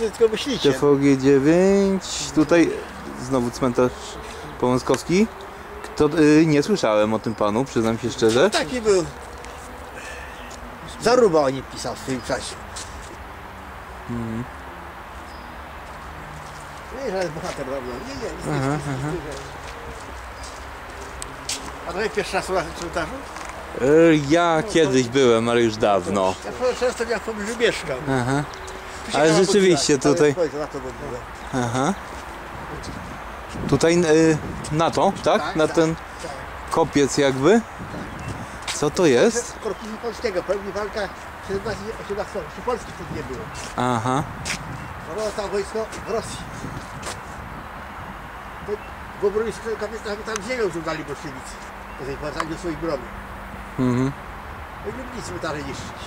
ty tylko myślicie. TVG 9, tutaj znowu cmentarz Połąskowski. Kto, y, nie słyszałem o tym panu, przyznam się szczerze. Taki był. Zaruba o nim pisał w swoim czasie. Mhm. Nie, że jest bohater prawda? Nie, nie, nic, Aha. A to pierwszy raz na tym cmentarzu? Y, ja kiedyś byłem, ale już dawno. Ja często jak w pobliżu mieszkam. Aha, Ale rzeczywiście tutaj- aha. Tutaj y, na to, tak? Tak, Na tak, ten tak. kopiec jakby. Co to jest? Korpusu Polskiego, pełni walka 17 18 jeszcze Polski wtedy nie było. Aha. Było tam wojsko w Rosji. Obronie kobiet tam, ziemią żądali bolszewicy. Po tej płacaniu swoich broni. Mhm. No i lubili cmentarze niszczyć.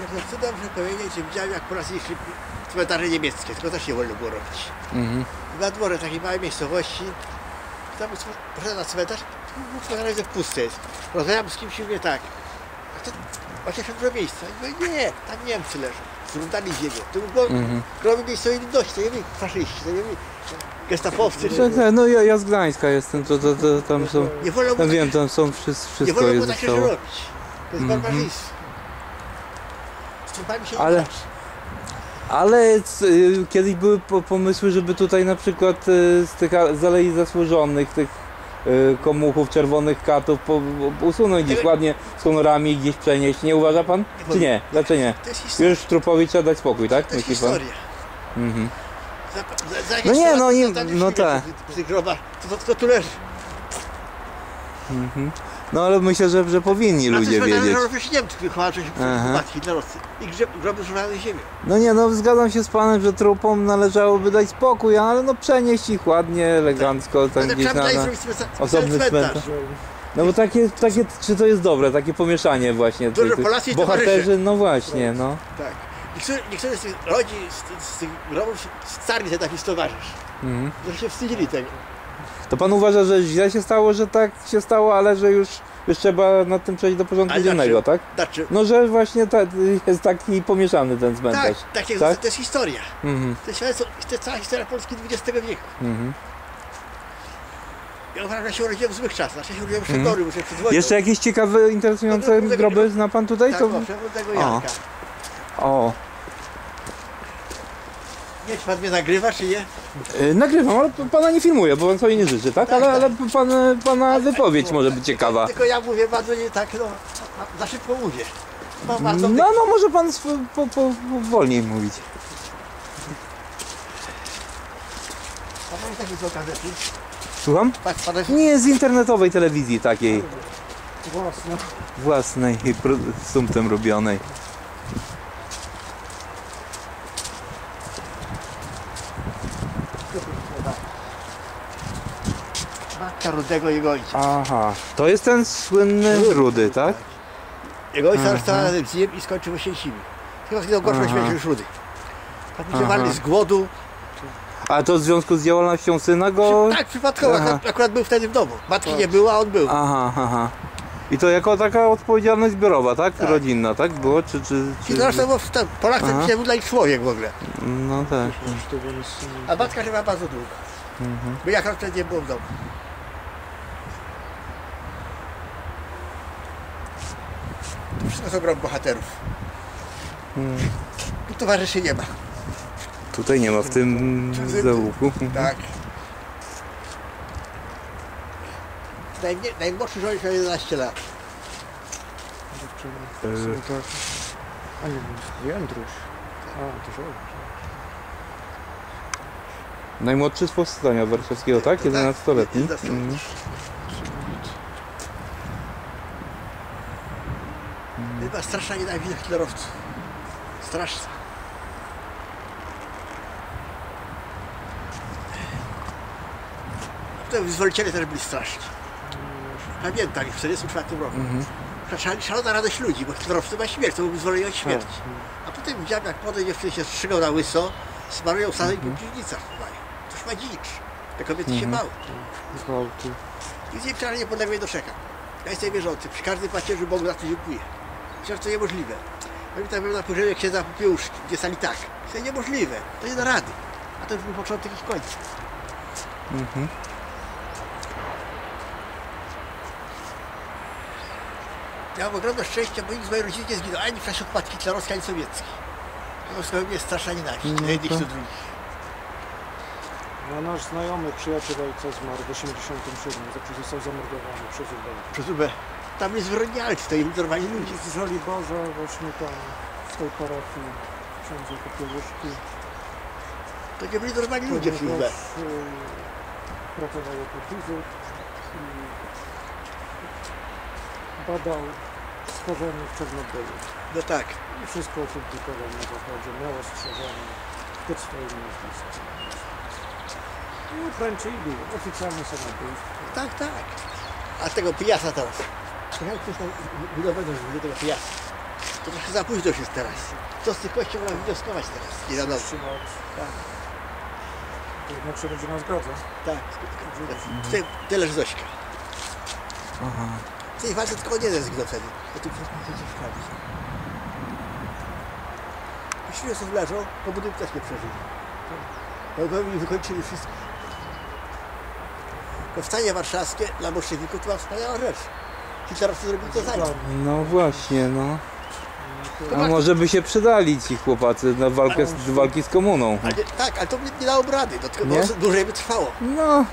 Jak cudem, że powiedzieć, że widziałem jak po raz niższy cmentarze niemieckie, tylko też nie wolno było robić. Mhm. Na dworze takiej małej miejscowości, tam poszedłem na cmentarz, cmentarz jest pusty jest. Rozmawiam z kimś i mówię tak, a to macie dużo miejsca. I mówię, nie, tam Niemcy leżą, zrównali ziemię. To było Mhm. gromy miejscowej ludności, to nie byli faszyści, to nie byli gestapowcy. Tak, tak, no ja, ja z Gdańska jestem, to, to, to tam są. Nie wolno takie, wiem, tam są wszystko, nie wolno jest rzeczy zostało. robić. To jest Mhm. barbarzyństwo. Ale-. Ale y, kiedyś były po, pomysły, żeby tutaj na przykład y, z tych a- z alei zasłużonych, tych y, komuchów, czerwonych katów po, usunąć gdzieś ładnie z honorami gdzieś przenieść. Nie uważa pan? Czy nie? Dlaczego nie? To historia. Już trupowi trzeba dać spokój, tak? To jest Myśli pan? historia. Mhm. Za, za, za No nie, no nie- no tak. To, to, to tu leży. Mhm. No ale myślę, że, że powinni ludzie wiedzieć. że przecież Niemcy wychowali się matki hitlerowcy. I groby zrzucane ziemią. No nie, no zgadzam się z panem, że trupom należałoby dać spokój, ale no przenieść ich ładnie, elegancko, tam Ale gdzieś trzeba na, na... osobny cmentarz. No bo takie, takie, czy to jest dobre, takie pomieszanie właśnie. Dużo Polacy i Bohaterzy, no właśnie, no. Tak. Niektórzy, niektórzy z tych rodzin, z, z tych grobów się- starli sobie taki towarzysz. Mhm. Że się wstydzili tego. To pan uważa, że źle się stało, że tak się stało, ale że już, już trzeba nad tym przejść do porządku Ale dziennego, tak? Znaczy, No, że właśnie ta, jest taki pomieszany ten tak, cmentarz. tak, jak tak? to jest historia. Mhm, To jest, to jest cała historia Polski XX wieku. mhm. Ja uważam, że się urodziłem w złych czasach. Znaczy się urodziłem przed muszę przed wojną. Jeszcze jakieś ciekawe, interesujące Dobra, groby zna pan tutaj? Tak, To... o, przed tego O. Janka. O, Nie, czy pan mnie nagrywa, czy nie? Y, nagrywam, ale pana nie filmuję, bo pan sobie nie życzy, tak? Ale, ale pan, pana wypowiedź może być ciekawa. Tylko ja mówię bardzo nie tak, no, za szybko mówię. Bardzo No, no może pan sw- po, po, po, wolniej mówić. A pan gazety? Słucham? Tak, pan Nie, z internetowej telewizji takiej, własne. własnej, pro- sumptem robionej. Matka Rudego i jego ojca. Aha, to jest ten słynny Rudy, tak? Jego ojca Aha. został razem z nim i skończył w Osięcimi. Chyba zginął gorszą śmiercią niż Rudy. Tak Aha. używali z głodu. A to w związku z działalnością syna go... Tak, przypadkowo. Aha. Akurat, akurat był wtedy w domu. Matki nie było, a on był. Aha, aha. I to jako taka odpowiedzialność zbiorowa, tak? Tak. Rodzinna, tak? Było? Czy, czy, I czy... zresztą bo w te- Polak Aha. ten był dla nich człowiek w ogóle. No tak. A matka żyła bardzo długo. Mhm. Bo ja akurat wtedy nie było w domu. Wszystko są grob bohaterów. Mm. Tu towarzyszy nie ma. Tutaj nie ma w tym załuku. Tak. Najmniej, najmłodszy żołnierz miał 11 lat. E, A nie, Jędruś. A, to żołnierz. Najmłodszy z powstania warszawskiego, tak? 11-letni. 11-letni. Mhm. Chyba straszna nienawiść hitlerowców. Straszna. Potem wyzwoliciele też byli straszni. Pamiętam ich w 1944 roku. Mhm. Szalona, szalona radość ludzi, bo hitlerowcy ma śmierć, to był wyzwolenie od śmierci. A potem widziałem, jak młode dziewczyny się strzygą na łyso, smarują sadem i po piwnicach. Toż ma dzicz. Te kobiety się Mhm. bały. Gwałty. I z niej wczoraj niepodległej doczekam. Ja jestem wierzący, przy każdym pacierzu Bogu za to dziękuję. Chociaż to niemożliwe. Pamiętam, byłem na pogrzebie księdza Popiełuszki, gdzie stali tak. To niemożliwe, to nie da rady. A to już był początek ich końca. Mhm. Ja mam ogromne szczęście, bo nikt z mojej rodziny nie zginął, ani w czasie okładki hitlerowskiej, ani sowieckiej. To jest mnie straszna nienawiść No jednych to- do drugich. No, nasz znajomy przyjaciel ojca zmarł w 87, znaczy został zamordowany przez UB. Przez UB. Tam jest wyrodnialcy, to jest normalni ludzie. Z Żoli Boża właśnie tam, z tej parafii księdza Popiełuszki. To nie byli normalni ludzie UB. Ponieważ, y, pracował jako fizyk i badał skażenie w Czarnobylu. No tak. I wszystko opublikował na zachodzie, miał ostrzeżenie pod swoim nazwiskiem. I ukręcili, oficjalne samobójstwo. Tak, tak. A tego pijasa teraz. Trochę ktoś tam budowano do tego pijasa. To trochę za późno już jest teraz. Co z tych kości można wnioskować teraz? Nie wiadomo. Trzymać. Tak, To jednak się rodzina zgadza. tak. Ty- Tyle, że Zośka. Aha. W tej walce tylko jeden zginął wtedy. Bo tu wszystko się sprawdzić. Jeśli osób leżą, to budynku też nie przeżyli. Bo bo mi wykończyli wszystko. Powstanie warszawskie dla bolszewików to była wspaniała rzecz. Hitlerowcy zrobili to za. No właśnie, no. A może by się przydali ci chłopacy na walkę z, walki z komuną. Ale, tak, ale to by nie dało rady, to tylko Nie? dłużej by trwało. No,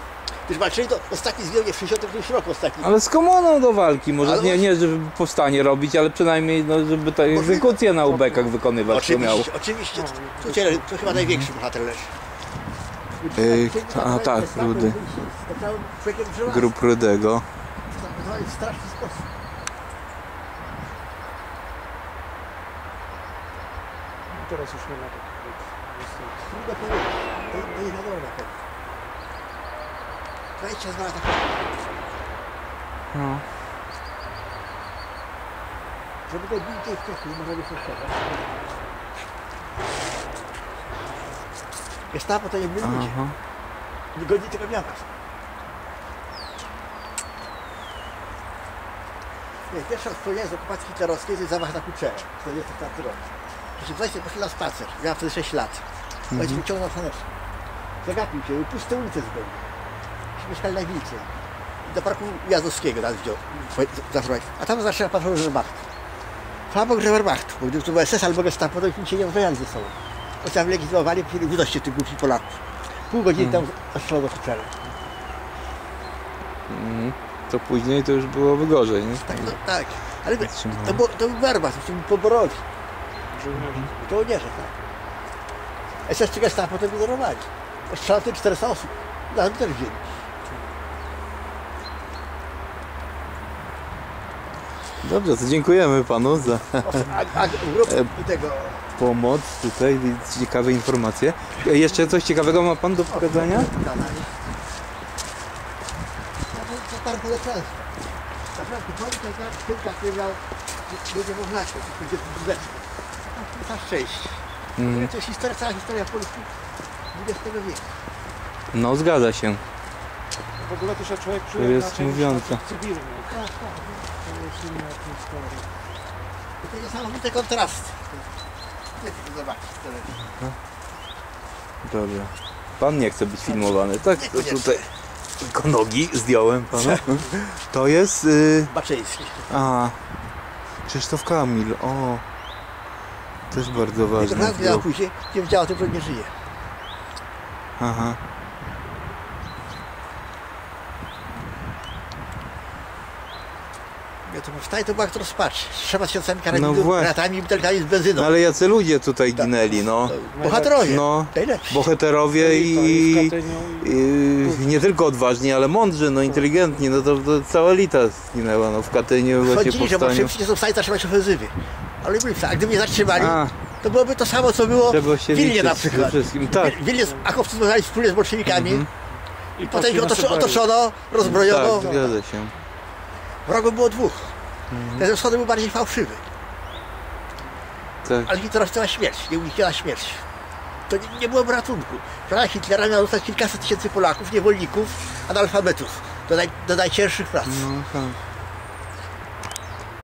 Już walczyli to ostatni zginął w 60 roku ostatni. ale z komuną do walki. Może Ale nie, nie żeby powstanie robić, ale przynajmniej no, żeby te egzekucje na ubekach wykonywać to miał. Oczywiście, oczywiście. Tu chyba największy bohater leży. Ej, a tak, Rudy. Grup Rudego. W straszny sposób. I teraz już nie ma takich ludzi. Niestety. Trudno powiedzieć. To, to nie wiadomo na pewno. 22 lata. No. Żeby go bił tej wcześniej, może by się wstrzymać. Gestapo to nie byli ludzie. Aha. Nie godzi tego miasta. Nie, pierwsza wspomnienie z okupacji hitlerowskiej to jest zamach na Kuczerę, 44 rok. Proszę Państwa, poszli na spacer, miałem wtedy 6 lat. Ojciec mi ciągnął saneczkę. Zagapił się, puste ulice zupełnie. Mieszkali na Wilce. Do parku Jazdowskiego nas wziął, zaprowadził. A tam zaczęła patrol Wehrmachtu. Fabok Wehrmachtu, bo gdyby to był SS albo Gestapo, to już się nie rozmawiali ze sobą. Oni tam legitymowali, wydoście tych głupich Polaków. Pół godziny tam zastrzelono Kuczerę. Mhm. To później to już byłoby gorzej, nie? Tak, no, tak. Ale to, to, był Wehrmacht, to był poborowi. Żołnierze. Żołnierze, tak. SS czy Gestapo to ignorowali. Ostrzelano tylko 400 osób. By też wzięli. Dobrze, to dziękujemy panu za A, a grupa tego... pomoc tutaj, ciekawe informacje. E, Jeszcze coś ciekawego ma pan do powiedzenia? To parku lecznictwa. Naprawdę, to jest taka kilka, który miał... W oznaczkę, to będzie w budeczce. Na szczęście. Mm. To jest historia, cała historia Polski XX wieku. No, zgadza się. W ogóle też jak człowiek To czuje jest niż mówiące. na cywilny. Tak, tak. To jest inna atmosfera. To niesamowite kontrasty. Nie chcę zobaczyć. tyle. Dobrze. Pan nie chce być filmowany, tak? To tutaj tylko nogi zdjąłem panu. To jest... Y... Baczyński. A, Krzysztof Kamil, o. Też bardzo ważny żona miała był. później, nie wiedziała o tym, że nie żyje. Aha. Ja to była rozpacz. Z trzema tysiącami karabinów, No granatami i butelkami z benzyną. No ale jacy ludzie tutaj Tak. ginęli, no. Bohaterowie. No, bohaterowie I i... Katyniu i nie tylko odważni, ale mądrzy, no inteligentni, no to, to cała elita zginęła, no w Katyniu właśnie Sądzili, że powstaniu. bolszewicy nie są w stanie zatrzymać ofensywy. Ale byli. A gdyby nie zatrzymali, A, to byłoby to samo, co było w się Wilnie na przykład. tak. W Wilnie z- Achowcy wspólnie z bolszewikami. Mhm. i Potem ich otoczono, rozbrojono. Tak, zgadza się. Wrogów było dwóch. Mhm. Ten ze wschodu był bardziej fałszywy. Tak. Ale Hitlerowska była śmierć, nieunikniona śmierć. To nie, nie było ratunku. Plana Hitlera miała zostać kilkaset tysięcy Polaków, niewolników, analfabetów do, naj, do najcięższych prac. No, tak.